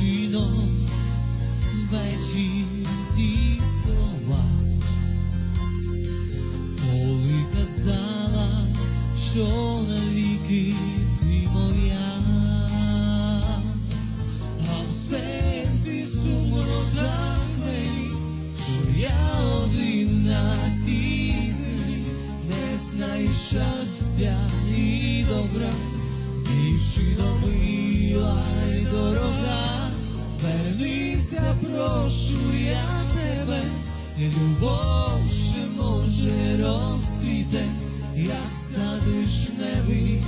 Жінок вечір ці слова, коли казала, що навіки ти моя, а в серці сумно так мені, що я один на не знайшався і добра, більші добра. Вернися, прошу я тебе, любов ще може розцвіте, як садиш вишневий